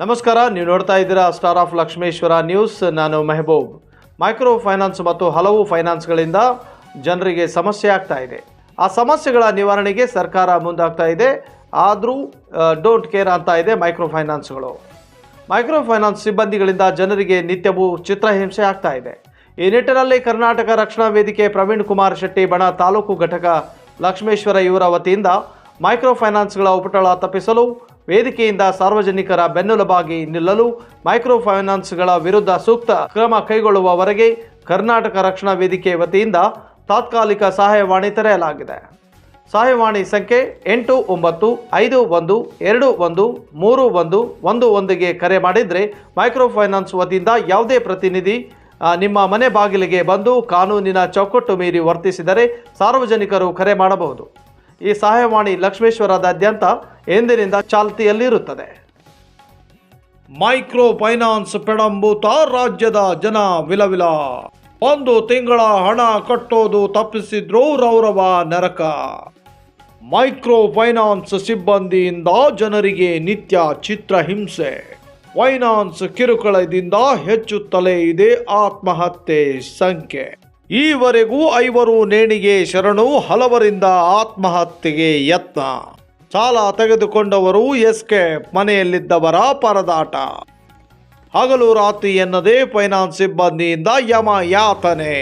ನಮಸ್ಕಾರ, ನೀವು ನೋಡ್ತಾ ಇದ್ದೀರಾ ಸ್ಟಾರ್ ಆಫ್ ಲಕ್ಷ್ಮೇಶ್ವರ ನ್ಯೂಸ್ ನಾನು ಮೆಹಬೂಬ್. ಮೈಕ್ರೋ ಫೈನಾನ್ಸ್ ಮತ್ತು ಹಲವು ಫೈನಾನ್ಸ್ಗಳಿಂದ ಜನರಿಗೆ ಸಮಸ್ಯೆ ಆಗ್ತಾ ಇದೆ. ಆ ಸಮಸ್ಯೆಗಳ ನಿವಾರಣೆಗೆ ಸರ್ಕಾರ ಮುಂದಾಗ್ತಾ ಇದೆ. ಆದರೂ ಡೋಂಟ್ ಕೇರ್ ಅಂತ ಇದೆ ಮೈಕ್ರೋ ಫೈನಾನ್ಸ್ಗಳು ಮೈಕ್ರೋ ಫೈನಾನ್ಸ್ ಸಿಬ್ಬಂದಿಗಳಿಂದ ಜನರಿಗೆ ನಿತ್ಯವೂ ಚಿತ್ರಹಿಂಸೆ ಆಗ್ತಾ ಇದೆ. ಈ ನಿಟ್ಟಿನಲ್ಲಿ ಕರ್ನಾಟಕ ರಕ್ಷಣಾ ವೇದಿಕೆ ಪ್ರವೀಣ್ ಕುಮಾರ್ ಶೆಟ್ಟಿ ಬಣ ತಾಲೂಕು ಘಟಕ ಲಕ್ಷ್ಮೇಶ್ವರ ಇವರ ವತಿಯಿಂದ ಮೈಕ್ರೋ ಫೈನಾನ್ಸ್ಗಳ ಉಪಟಳ ತಪ್ಪಿಸಲು ವೇದಿಕೆಯಿಂದ ಸಾರ್ವಜನಿಕರ ಬೆನ್ನೆಲುಬಾಗಿ ನಿಲ್ಲಲು ಮೈಕ್ರೋ ಫೈನಾನ್ಸ್ಗಳ ವಿರುದ್ಧ ಸೂಕ್ತ ಕ್ರಮ ಕೈಗೊಳ್ಳುವವರೆಗೆ ಕರ್ನಾಟಕ ರಕ್ಷಣಾ ವೇದಿಕೆ ವತಿಯಿಂದ ತಾತ್ಕಾಲಿಕ ಸಹಾಯವಾಣಿ ತೆರೆಯಲಾಗಿದೆ. ಸಹಾಯವಾಣಿ ಸಂಖ್ಯೆ ಎಂಟು ಒಂಬತ್ತು, ಐದು ಒಂದು, ಎರಡು ಒಂದು, ಮೂರು ಒಂದು ಒಂದು ಒಂದಿಗೆ ಕರೆ ಮಾಡಿದರೆ ಮೈಕ್ರೋ ಫೈನಾನ್ಸ್ ವತಿಯಿಂದ ಯಾವುದೇ ಪ್ರತಿನಿಧಿ ನಿಮ್ಮ ಮನೆ ಬಾಗಿಲಿಗೆ ಬಂದು ಕಾನೂನಿನ ಚೌಕಟ್ಟು ಮೀರಿ ವರ್ತಿಸಿದರೆ ಸಾರ್ವಜನಿಕರು ಕರೆ ಮಾಡಬಹುದು. ಈ ಸಹಾಯವಾಣಿ ಲಕ್ಷ್ಮೇಶ್ವರದಾದ್ಯಂತ ಎಂದಿನಿಂದ ಚಾಲ್ತಿಯಲ್ಲಿರುತ್ತದೆ. ಮೈಕ್ರೋ ಫೈನಾನ್ಸ್ ಪೆಡಂಬೂತ ರಾಜ್ಯದ ಜನ ವಿಲವಿಲ. ಒಂದು ತಿಂಗಳ ಹಣ ಕಟ್ಟೋದು ತಪ್ಪಿಸಿದ್ರು ರೌರವ ನರಕ. ಮೈಕ್ರೋ ಫೈನಾನ್ಸ್ ಸಿಬ್ಬಂದಿಯಿಂದ ಜನರಿಗೆ ನಿತ್ಯ ಚಿತ್ರಹಿಂಸೆ ಫೈನಾನ್ಸ್ ಕಿರುಕುಳದಿಂದ ಹೆಚ್ಚುತ್ತಲೇ ಇದೆ ಆತ್ಮಹತ್ಯೆ ಸಂಖ್ಯೆ. ಈವರೆಗೂ ಐವರು ನೇಣಿಗೆ ಶರಣು, ಹಲವರಿಂದ ಆತ್ಮಹತ್ಯೆಗೆ ಯತ್ನ. ಸಾಲ ತೆಗೆದುಕೊಂಡವರು ಎಸ್ಕೇಪ್ ಮನೆಯಲ್ಲಿದ್ದವರ ಪರದಾಟ. ಹಗಲು ರಾತ್ರಿ ಎನ್ನದೇ ಫೈನಾನ್ಸ್ ಸಿಬ್ಬಂದಿಯಿಂದ ಯಮ ಯಾತನೆ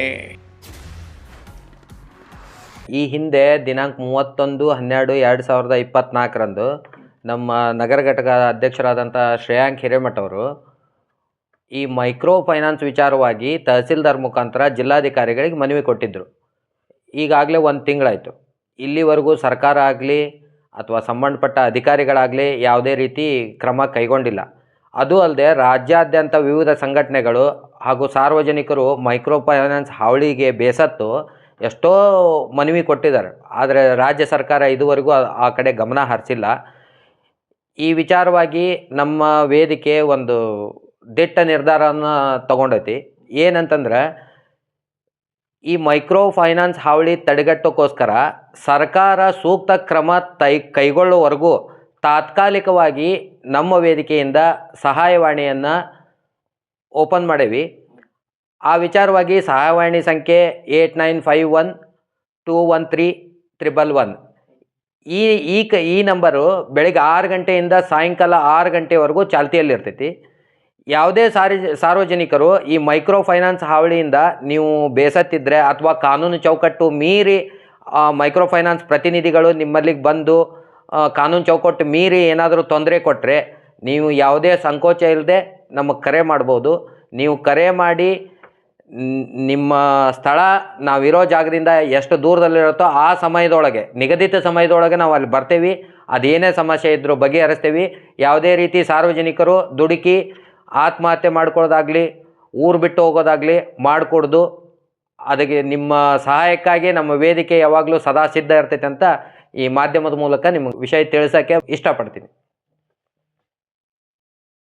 ಈ ಹಿಂದೆ ದಿನಾಂಕ ಮೂವತ್ತೊಂದು, ಹನ್ನೆರಡು, ಎರಡು ಸಾವಿರದ ಇಪ್ಪತ್ನಾಲ್ಕರಂದು ನಮ್ಮ ನಗರ ಘಟಕ ಅಧ್ಯಕ್ಷರಾದಂಥ ಶ್ರೇಯಾಂಕ್ ಹಿರೇಮಠ ಅವರು ಈ ಮೈಕ್ರೋ ಫೈನಾನ್ಸ್ ವಿಚಾರವಾಗಿ ತಹಸೀಲ್ದಾರ್ ಮುಖಾಂತರ ಜಿಲ್ಲಾಧಿಕಾರಿಗಳಿಗೆ ಮನವಿ ಕೊಟ್ಟಿದ್ದರು. ಈಗಾಗಲೇ ಒಂದು ತಿಂಗಳಾಯಿತು. ಇಲ್ಲಿವರೆಗೂ ಸರ್ಕಾರ ಆಗಲಿ ಅಥವಾ ಸಂಬಂಧಪಟ್ಟ ಅಧಿಕಾರಿಗಳಾಗಲಿ ಯಾವುದೇ ರೀತಿ ಕ್ರಮ ಕೈಗೊಂಡಿಲ್ಲ. ಅದು ಅಲ್ಲದೆ ರಾಜ್ಯಾದ್ಯಂತ ವಿವಿಧ ಸಂಘಟನೆಗಳು ಹಾಗೂ ಸಾರ್ವಜನಿಕರು ಮೈಕ್ರೋ ಫೈನಾನ್ಸ್ ಹಾವಳಿಗೆ ಬೇಸತ್ತು ಎಷ್ಟೋ ಮನವಿ ಕೊಟ್ಟಿದ್ದಾರೆ. ಆದರೆ ರಾಜ್ಯ ಸರ್ಕಾರ ಇದುವರೆಗೂ ಆ- ಕಡೆ ಗಮನ ಹರಿಸಿಲ್ಲ. ಈ ವಿಚಾರವಾಗಿ ನಮ್ಮ ವೇದಿಕೆ ಒಂದು ದಿಟ್ಟ ನಿರ್ಧಾರವನ್ನು ತಗೊಂಡೈತಿ. ಏನಂತಂದ್ರೆ ಈ ಮೈಕ್ರೋ ಫೈನಾನ್ಸ್ ಹಾವಳಿ ತಡೆಗಟ್ಟೋಕ್ಕೋಸ್ಕರ ಸರ್ಕಾರ ಸೂಕ್ತ ಕ್ರಮ ತೈ, ಕೈಗೊಳ್ಳುವವರೆಗೂ ತಾತ್ಕಾಲಿಕವಾಗಿ ನಮ್ಮ ವೇದಿಕೆಯಿಂದ ಸಹಾಯವಾಣಿಯನ್ನು ಓಪನ್ ಮಾಡೀವಿ. ಆ ವಿಚಾರವಾಗಿ ಸಹಾಯವಾಣಿ ಸಂಖ್ಯೆ eight nine five one two one three triple one. ಈ ಈ ಕ, ಈ ನಂಬರು ಬೆಳಿಗ್ಗೆ ಆರು ಗಂಟೆಯಿಂದ ಸಾಯಂಕಾಲ ಆರು ಗಂಟೆವರೆಗೂ ಚಾಲ್ತಿಯಲ್ಲಿರ್ತೈತಿ. ಯಾವುದೇ ಸಾರಿ, ಸಾರ್ವಜನಿಕರು ಈ ಮೈಕ್ರೋ ಫೈನಾನ್ಸ್ ಹಾವಳಿಯಿಂದ ನೀವು ಬೇಸತ್ತಿದ್ದರೆ ಅಥವಾ ಕಾನೂನು ಚೌಕಟ್ಟು ಮೀರಿ ಮೈಕ್ರೋ ಫೈನಾನ್ಸ್ ಪ್ರತಿನಿಧಿಗಳು ನಿಮ್ಮಲ್ಲಿಗೆ ಬಂದು ಕಾನೂನು ಚೌಕಟ್ಟು ಮೀರಿ ಏನಾದರೂ ತೊಂದರೆ ಕೊಟ್ಟರೆ ನೀವು ಯಾವುದೇ ಸಂಕೋಚ ಇಲ್ಲದೆ ನಮಗೆ ಕರೆ ಮಾಡ್ಬೋದು. ನೀವು ಕರೆ ಮಾಡಿ ನಿಮ್ಮ ಸ್ಥಳ ನಾವಿರೋ ಜಾಗದಿಂದ ಎಷ್ಟು ದೂರದಲ್ಲಿರುತ್ತೋ ಆ ಸಮಯದೊಳಗೆ, ನಿಗದಿತ ಸಮಯದೊಳಗೆ ನಾವು ಅಲ್ಲಿ ಬರ್ತೇವೆ. ಅದೇನೇ ಸಮಸ್ಯೆ ಇದ್ದರೂ ಬಗೆಹರಿಸ್ತೀವಿ. ಯಾವುದೇ ರೀತಿ ಸಾರ್ವಜನಿಕರು ದುಡುಕಿ ಆತ್ಮಹತ್ಯೆ ಮಾಡ್ಕೊಳ್ಳೋದಾಗಲಿ, ಊರು ಬಿಟ್ಟು ಹೋಗೋದಾಗಲಿ ಮಾಡಿಕೊಡ್ದು ಅದಕ್ಕೆ ನಿಮ್ಮ ಸಹಾಯಕ್ಕಾಗಿ ನಮ್ಮ ವೇದಿಕೆ ಯಾವಾಗಲೂ ಸದಾ ಸಿದ್ಧ ಇರ್ತೈತೆ ಅಂತ ಈ ಮಾಧ್ಯಮದ ಮೂಲಕ ನಿಮ್ಗೆ ವಿಷಯ ತಿಳಿಸೋಕ್ಕೆ ಇಷ್ಟಪಡ್ತೀನಿ.